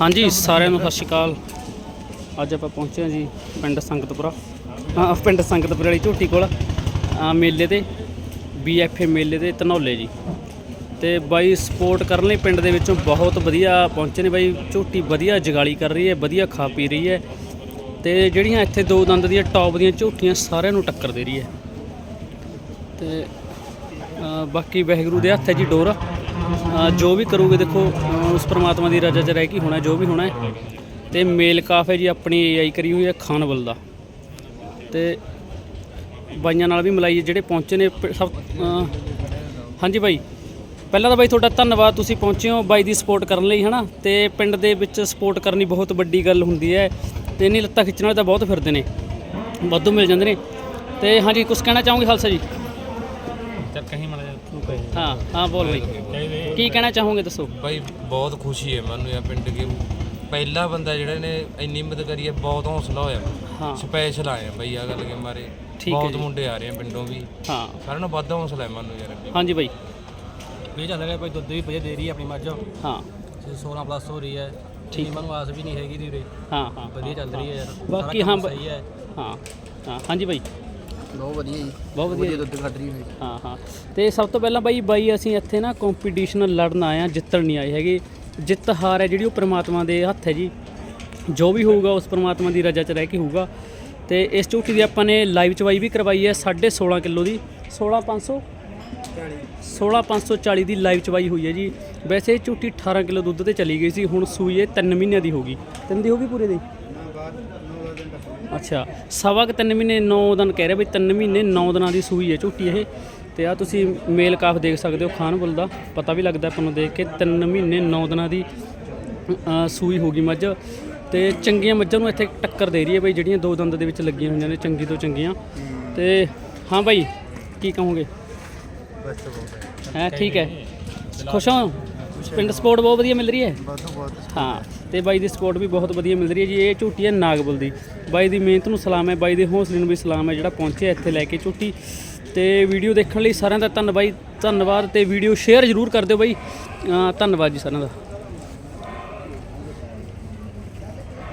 ਹਾਂਜੀ, ਸਾਰਿਆਂ ਨੂੰ ਸਤਿ ਸ਼੍ਰੀ ਅਕਾਲ। ਅੱਜ ਆਪਾਂ ਪਹੁੰਚੇ ਹਾਂ ਜੀ ਪਿੰਡ ਸੰਗਤਪੁਰਾ। ਹਾਂ, ਪਿੰਡ ਸੰਗਤਪੁਰਾ ਵਾਲੀ ਝੋਟੀ ਕੋਲ ਆ ਮੇਲੇ ਤੇ ਬੀਐਫਏ ਮੇਲੇ ਦੇ ਧਨੌਲੇ ਜੀ। ਤੇ ਬਾਈ ਸਪੋਰਟ ਕਰਨ ਲਈ ਪਿੰਡ ਦੇ ਵਿੱਚੋਂ ਬਹੁਤ ਵਧੀਆ ਪਹੁੰਚੇ ਨੇ ਬਾਈ ਝੋਟੀ ਵਧੀਆ ਜਗਾਲੀ ਕਰ ਰਹੀ ਹੈ, ਵਧੀਆ ਖਾ ਪੀ ਰਹੀ ਹੈ। ਤੇ ਜਿਹੜੀਆਂ ਇੱਥੇ ਦੋ ਦੰਦ ਦੀਆਂ ਟੌਪ ਦੀਆਂ ਝੋਟੀਆਂ ਸਾਰਿਆਂ ਨੂੰ ਟੱਕਰ ਦੇ ਰਹੀ ਹੈ। ਤੇ ਬਾਕੀ ਵਾਹਿਗੁਰੂ ਦੇ ਹੱਥ ਹੈ ਜੀ ਡੋਰ। ਜੋ ਵੀ ਕਰੋਗੇ ਦੇਖੋ ਉਸ ਪਰਮਾਤਮਾ ਦੀ ਰਜ਼ਾ 'ਚ ਰਹਿ ਕੇ ਹੋਣਾ, ਜੋ ਵੀ ਹੋਣਾ ਹੈ। ਤੇ ਮੇਲ ਕਾਫ ਹੈ ਜੀ, ਆਪਣੀ ਏਆਈ ਕਰੀ ਹੋਈ ਹੈ ਖਾਨਵਲ ਦਾ। ਤੇ ਬਾਈਆਂ ਨਾਲ ਵੀ ਮਲਾਈ ਜਿਹੜੇ ਪਹੁੰਚੇ ਨੇ ਸਭ ਹਾਂਜੀ ਬਾਈ। ਪਹਿਲਾਂ ਤਾਂ ਬਾਈ ਤੁਹਾਡਾ ਧੰਨਵਾਦ, ਤੁਸੀਂ ਪਹੁੰਚੇ ਹੋ ਬਾਈ ਦੀ ਸਪੋਰਟ ਕਰਨ ਲਈ, ਹਨਾ? ਤੇ ਪਿੰਡ ਦੇ ਵਿੱਚ ਸਪੋਰਟ ਕਰਨੀ ਬਹੁਤ ਵੱਡੀ ਗੱਲ ਹੁੰਦੀ ਹੈ। ਤੇ ਇੰਨੀ ਲੱਤਾਂ ਖਿੱਚਣ ਵਾਲੇ ਤਾਂ ਬਹੁਤ ਫਿਰਦੇ ਨੇ। ਵਾਧੂ ਮਿਲ ਜਾਂਦੇ ਨੇ। ਤੇ ਹਾਂਜੀ ਕੁਝ ਕਹਿਣਾ ਚਾਹੋਗੇ ਖਾਲਸਾ ਜੀ? ਕਹੀਂ ਮਨ ਤੂੰ ਕਹੇ। ਹਾਂ ਹਾਂ ਬੋਲ ਬਾਈ। ਕੀ ਕਹਿਣਾ ਚਾਹੋਗੇ ਦੱਸੋ? ਭਾਈ ਬਹੁਤ ਖੁਸ਼ੀ ਹੈ ਮੈਨੂੰ ਇਹ ਪਿੰਡ ਕੇ ਪਹਿਲਾ ਬੰਦਾ ਜਿਹੜਾ ਨੇ ਇੰਨੀ ਮਦਦ ਕਰੀ ਹੈ ਬਹੁਤ ਹੌਸਲਾ ਹੋਇਆ। ਹਾਂ। ਸਪੈਸ਼ਲ ਆਏ ਆ ਭਾਈ ਆ ਗੱਲ ਕੇ ਮਾਰੇ। ਬਹੁਤ। ਮੁੰਡੇ ਆ ਰਹੇ ਆ ਪਿੰਡੋਂ ਵੀ। ਹਾਂ। ਸਾਰਿਆਂ ਨੂੰ ਵੱਧ ਹੌਸਲਾ ਹੈ ਮੈਨੂੰ ਯਾਰ। ਹਾਂਜੀ ਬਾਈ। ਇਹ ਚੱਲ ਰਿਹਾ ਭਾਈ ਦੁੱਧ ਵੀ ਵਧੀਆ ਦੇ ਰਹੀ ਹੈ ਆਪਣੀ ਮੱਝ। ਹਾਂ। 16 ਪਲੱਸ ਹੋ ਰਹੀ ਹੈ। ਠੀਕ। ਮੈਨੂੰ ਆਸ ਵੀ ਨਹੀਂ ਹੈਗੀ ਦੀ ਉਰੇ ਹਾਂ ਹਾਂ। ਵਧੀਆ ਚੱਲ ਰਹੀ ਹੈ ਯਾਰ। ਬਾਕੀ ਹਾਂ ਸਹੀ ਹੈ। ਹਾਂ ਹਾਂ। ਹਾਂਜੀ ਬਾਈ। ਬਹੁਤ ਵਧੀਆ ਜੀ। ਬਹੁਤ ਵਧੀਆ। ਜੀ। ਦੁੱਧ ਕੱਢ ਰਹੀ ਹੈ ਹਾਂ। ਹਾਂ ਤੇ ਸਭ ਤੋਂ ਪਹਿਲਾਂ ਬਾਈ ਬਾਈ ਅਸੀਂ ਇੱਥੇ ਨਾ ਕੰਪੀਟੀਸ਼ਨ ਲੜਨ ਆਏ ਆ ਜਿੱਤਣ ਨਹੀਂ ਆਏ ਹੈਗੇ। ਜਿੱਤ ਹਾਰ ਹੈ ਜਿਹੜੀ ਉਹ ਪ੍ਰਮਾਤਮਾ ਦੇ ਹੱਥ ਹੈ ਜੀ। ਜੋ ਵੀ ਹੋਊਗਾ ਉਸ ਪ੍ਰਮਾਤਮਾ ਦੀ ਰਜ਼ਾ 'ਚ ਰਹਿ ਕੇ ਹੋਊਗਾ। ਤੇ ਇਸ ਝੂਠੀ ਦੀ ਆਪਾਂ ਨੇ ਲਾਈਵ ਚਵਾਈ ਵੀ ਕਰਵਾਈ ਹੈ 16.5 ਕਿਲੋ ਦੀ। 16500 16540 ਦੀ ਲਾਈਵ ਚਵਾਈ ਹੋਈ ਹੈ ਜੀ। ਵੈਸੇ ਇਹ ਝੂਠੀ 18 ਕਿਲੋ ਦੁੱਧ ਤੇ ਚਲੀ ਗਈ ਸੀ ਹੁਣ ਸੂਈ ਇਹ 3 ਮਹੀਨਿਆਂ ਦੀ ਹੋ ਗਈ। ਤਿੰਨ ਦੀ ਹੋ ਗਈ ਪੂਰੇ ਦੀ? ਅੱਛਾ ਸਵਾ ਕੁ ਤਿੰਨ ਮਹੀਨੇ 9 ਦਿਨ ਕਹਿ ਰਹੇ ਬਈ ਤਿੰਨ ਮਹੀਨੇ 9 ਦਿਨਾਂ ਦੀ ਸੂਈ ਹੈ ਝੂਟੀ ਇਹ। ਤੇ ਆ ਤੁਸੀਂ ਮੇਲ ਕਾਫ ਦੇਖ ਸਕਦੇ ਹੋ ਖਾਨਪੁਰ ਦਾ। ਪਤਾ ਵੀ ਲੱਗਦਾ ਆਪਾਂ ਨੂੰ ਦੇਖ ਕੇ ਤਿੰਨ ਮਹੀਨੇ 9 ਦਿਨਾਂ ਦੀ ਸੂਈ ਹੋ ਗਈ ਮੱਝ। ਤੇ ਚੰਗੀਆਂ ਮੱਝਾਂ ਨੂੰ ਇੱਥੇ ਟੱਕਰ ਦੇ ਰਹੀ ਹੈ ਬਈ ਜਿਹੜੀਆਂ ਦੋ ਦੰਦ ਦੇ ਵਿੱਚ ਲੱਗੀਆਂ ਹੋਈਆਂ ਨੇ ਚੰਗੀ ਤੋਂ ਚੰਗੀਆਂ। ਤੇ ਹਾਂ ਬਾਈ ਕੀ ਕਹੋਗੇ? ਹੈ ਠੀਕ ਹੈ। ਖੁਸ਼ ਹੋ? ਪਿੰਡ ਸਪੋਰਟ ਬਹੁਤ ਵਧੀਆ ਮਿਲ ਰਹੀ ਹੈ? ਹਾਂ ਤੇ ਬਾਈ ਦੀ ਸਪੋਰਟ ਵੀ ਬਹੁਤ ਵਧੀਆ ਮਿਲ ਰਹੀ ਹੈ ਜੀ। ਇਹ ਝੂਟੀ ਹੈ ਨਾਗਬਲ ਦੀ। ਬਾਈ ਦੀ ਮਿਹਨਤ ਨੂੰ ਸਲਾਮ ਹੈ ਬਾਈ ਦੇ ਹੌਸਲੇ ਨੂੰ ਵੀ ਸਲਾਮ ਹੈ ਜਿਹੜਾ ਪਹੁੰਚਿਆ ਇੱਥੇ ਲੈ ਕੇ ਝੂਟੀ ਤੇ ਵੀਡੀਓ ਦੇਖਣ ਲਈ ਸਾਰਿਆਂ ਦਾ ਧੰਨਵਾਦ ਧੰਨਵਾਦ ਤੇ ਵੀਡੀਓ ਸ਼ੇਅਰ ਜ਼ਰੂਰ ਕਰ ਦਿਓ ਬਾਈ। ਧੰਨਵਾਦ ਜੀ ਸਾਰਿਆਂ ਦਾ।